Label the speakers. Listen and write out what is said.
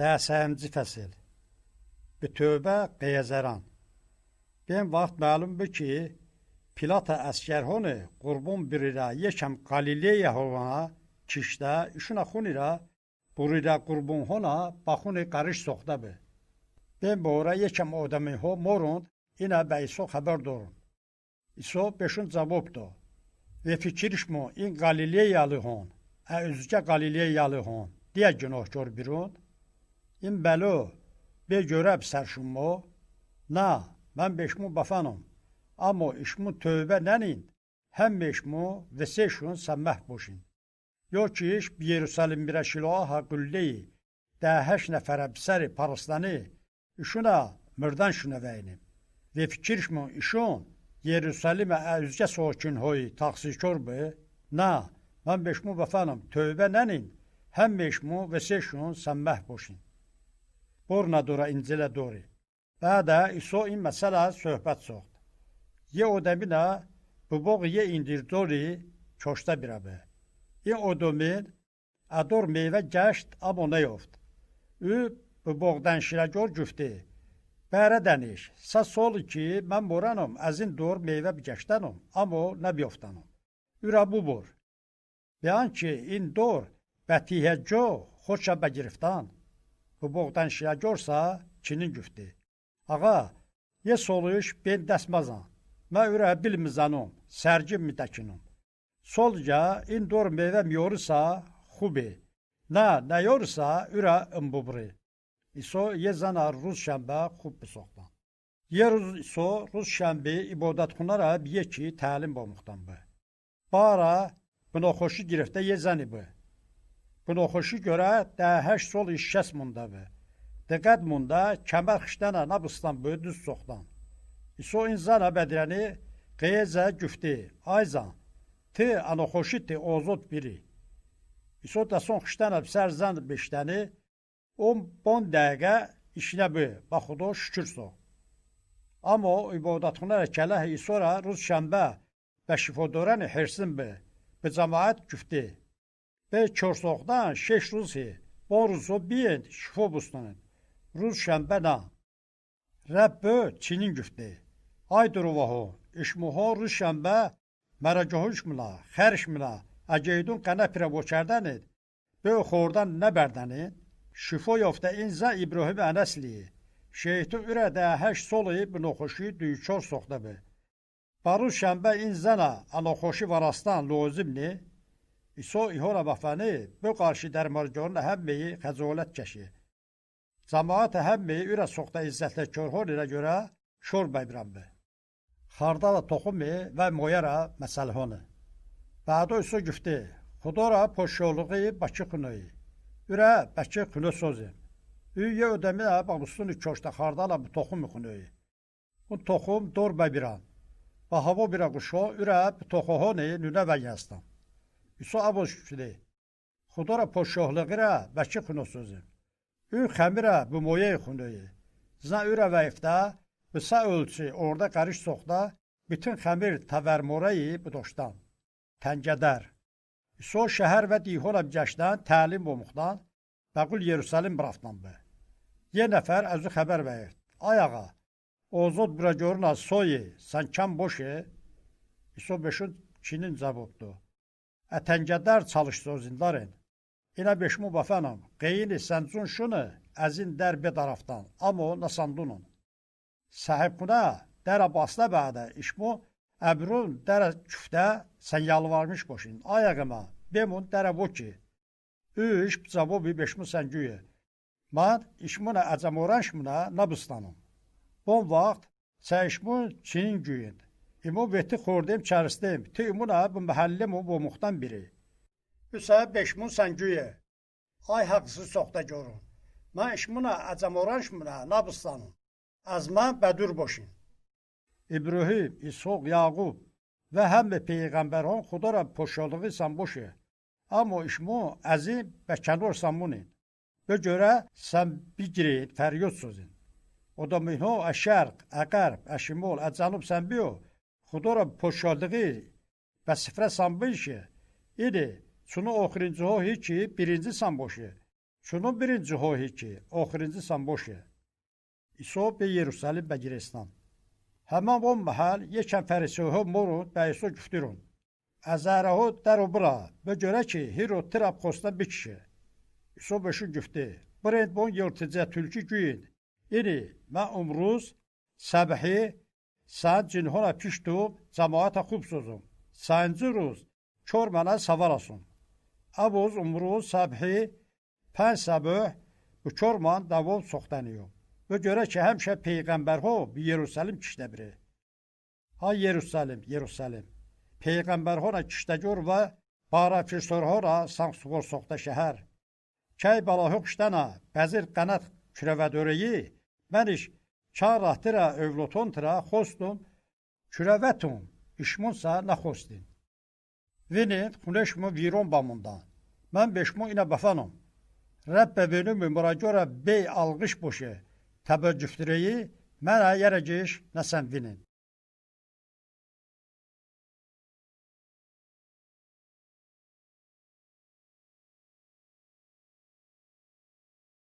Speaker 1: Dəsəmci fəsil. Bi tövbə qeyəzəran. Ben vaxt məlumdur ki, Pilata əsgərhonu qurbun birira yekəm Qalileya hovana kişdə işuna xunira burira qurbun hona baxuni qarış soxtabı. Ben bora yekəm odamı ho morund ina bəyso xəbər dorun. İso beşun cavabdı. Ve fikirişmo in Galileyalı hon. Ə üzgə Galileyalı hon. Diyə günahkar birun. این بلو به görəb sərşummo, na, mən beşmu bafanım, amma işmu tövbə nənin, həm beşmu və seşun səmməh boşin. Yok ki iş bir Yerusalim bir şiloha gülleyi, də həş nəfərə bisəri paraslanı, işuna mırdan şuna vəynim. Ve fikirşmu işun, Yerusalimə əzgə sokin hoy taksişkor bu, na, mən beşmu bafanım, tövbə nənin, həm beşmu və seşun səmməh dori. Bədə iso in məsələ söhbət soxd. Ye odəminə bu boğ ye indir dori çoşda birabə. İn odomin ador meyvə gəşt amma nə yoft. Ü bu boğdan şiragor güfti. Bərə dəniş, sa sol ki, mən boranım, əzin dor meyvə gəştənəm, amma nə biyoftanım. Ürə bu bor. Beyan ki, in dor, bətihə co, xoşa bəgiriftan. Bu boğdan şiya görsə, Çinin güftü. Ağa, ye soluş ben dəsmazan. Mə ürə bilmizanım, sərgim mütəkinim. Solca in dor meyvə miyorsa, xubi. Na, nə yorsa, ürə ımbubri. İso ye zana ruz şəmbə xub bisoqdan. Ye ruz iso ruz şəmbi ibadətxunara biye ki, təlim bomuqdan bu. Bara, buna xoşu girifdə ye zəni bu. Xoşu görə də həş sol işşəs mundabı. Diqqət munda kəmər xişdənə nabıstan bu düz soxdan. İso inzana bədirəni qeyəcə güfti, ayzan, ti ana xoşu ti ozot biri. İso da son xişdənə sərzən beşdəni, on bon dəqiqə işinə bu, baxudu şükür sox. Amma ibadətxuna kələ İsora ruz şənbə və şifodorəni hirsin bi, bi cəmaət güfti. به چرساختن شش روزه با روزو بیند شفا بستانند روز شنبه نه رب چینین گفته ay duruvahu işmuha ruz şənbə mərəcəhuş mına xərş mına əceydun qənə pirə boçərdanid bə xordan nə bərdənid şifo yofta inza İbrahim ənəsli şeytu ürə də həş solu binoxoşi düyçor soxda bə baruz şənbə inzana anoxoşi varastan lozimni İso ihora baxanı bu qarşı dərmargorun həmmeyi xəcalət kəşi. Cəmaət həmmeyi ürə soxda izzətlə körhor ilə görə şor bəybranbı. Xardala toxumi və moyara məsəlhonu. Bədo İso güfti, xudora poşyoluğu Bakı xunuyı. Ürə Bakı xunu sözüm. Üyə ödəmi də babustun köşdə xardala bu toxum xunuyı. Bu toxum dor bəybran. Bahavo bir quşo ürə toxohoni nünə və yastam. İso aboşli. Xudara poşohluğira bəki xunosuzum. Ü xəmirə bu moye xunuyu. Zna ürə vəyfdə Bısa ölçü orada qarış soxda bütün xəmir təvərmorayı bu doşdan. Təngədər. İso şəhər və dihora gəşdən təlim bomuqdan Bəqul Yerusalim brafdan bə. Ye nəfər əzü xəbər vəyir. Ayağa. Ozod bura görünə soyi, sən kəm boşu. İso beşun Çinin cavabdı. Ətəngədar çalışdı zindarın. İna beşmu bafanam, qeyini səncun şunu, əzin dərbi taraftan, amo nasandunun. Sahibkuna dərə basla bədə işmu, əbrun dərə küftə sən yalvarmış boşun, ayağıma, bemun dərə bu ki. Üş bcabo bir beşmu səngüyü. Man işmuna əcəm oranşmuna nabistanım. Bon vaxt səyişmun çinin güyünd. İmu veti xordim çərisdim. Tü imuna bu məhəllim u bu muxtan biri. Hüsə beşmun sən güyə. Ay haqsız soxta görün. Mən işmuna əcəm oranşmına nabıstanım. Azma bədur boşin. İbrahim, İsoq, Yaqub və həm peyğəmbərən xudara poşalığı sən boşu. Amma işmu əzim bəkənor samunin. Bə görə sən bigri fəryod sözün. O da mühno əşərq, əqərb, əşimol, əcanub sən biyo. خدا پشالdığı və sifrə sanmış idi. Çunu oxuruncu o ki birinci sanboşu. Şunun birinci hohi ki, oxirinci san boşu. İso be Yerusalim be Girestan. Hemen o mahal yekən fərisəhu morun bəyiso güftürün. Əzərəhu dəru bura, və görə ki, hiro tirab xosta bir kişi. İso beşu güftü. Brend bon yırtıcı tülkü güyin. İni, mən umruz, səbhi, sən cinhona piştub, cemaata xub sozum. Səncü ruz, kör mənə savarasın. Abuz umruz, səbhi, pən səbih, bu körman davul soxtanıyım. Və görə ki, həmişə Peyğəmbər ho, bir Yerusalim kişdə biri. Ha Yerusalim, Yerusalim. Peyğəmbər hora kişdə gör və bara firsor hora sanksugor soxda şəhər. Kəy bala hokşdana, bəzir çar ahtıra övloton tıra xostum, kürəvətun, işmunsa naxostin. Vinit, xuneşmu viron bamundan. Mən beşmu inə bafanım. Rəbbə benim müracora bey alqış boşu. Təbəccüftüreyi mənə yerəciş nəsən vinin.